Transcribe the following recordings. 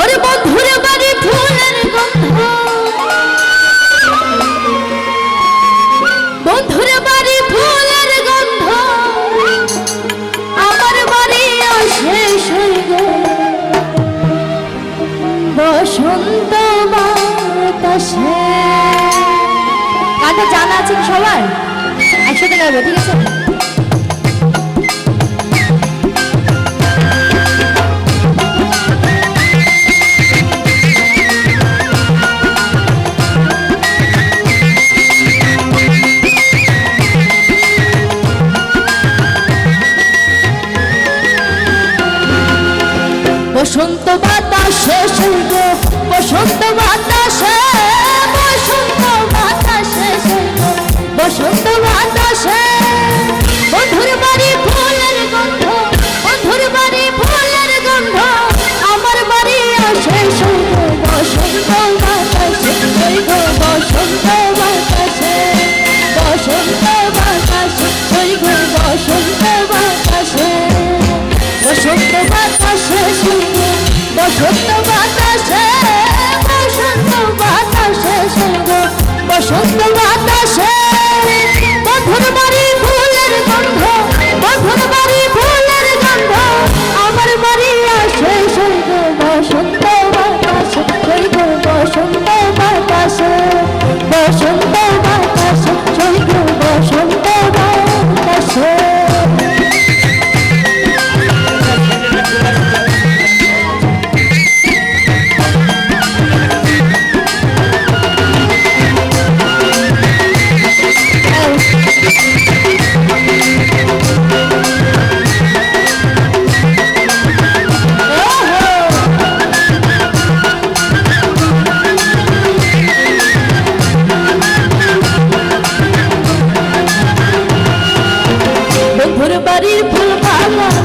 ওরে বন্ধুরে বাড়ি ফুলের বাড়ি ফুলের বাড়ি শেষ হয়ে গেল বসন্ত বাতাসে। জানা আছেন সবার? একসাথে গাইবো, ঠিক আছে? বসন্ত বাতাসে বসন্ত বাতাসে বসন্ত বাতাসে। মধুর başında শরীর ফুল ভাঙা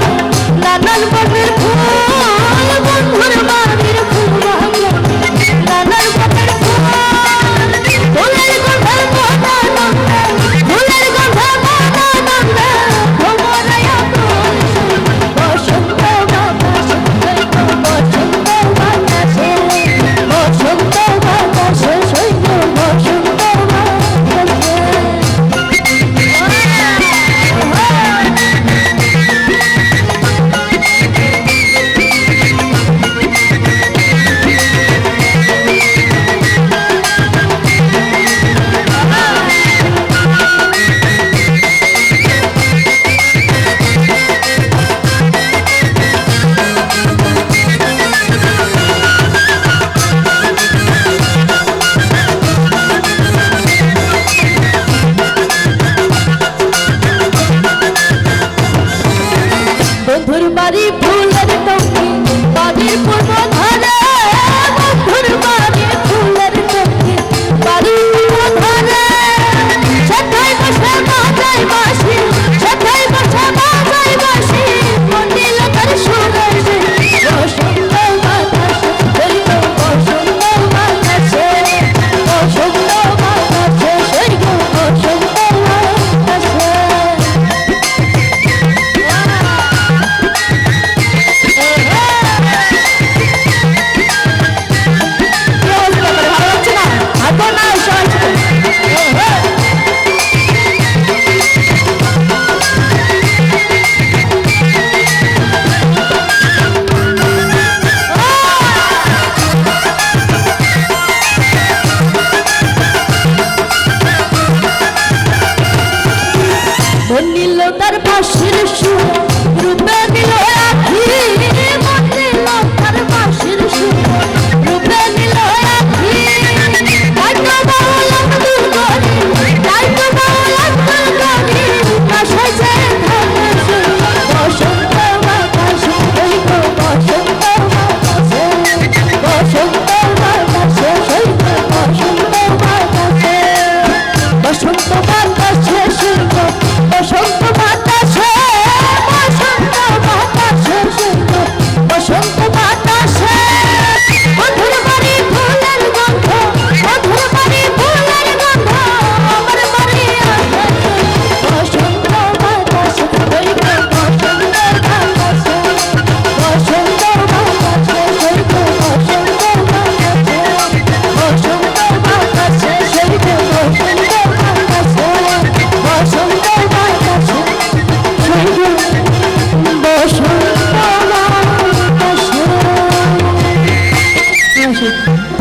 নীল তার পাশের সুর।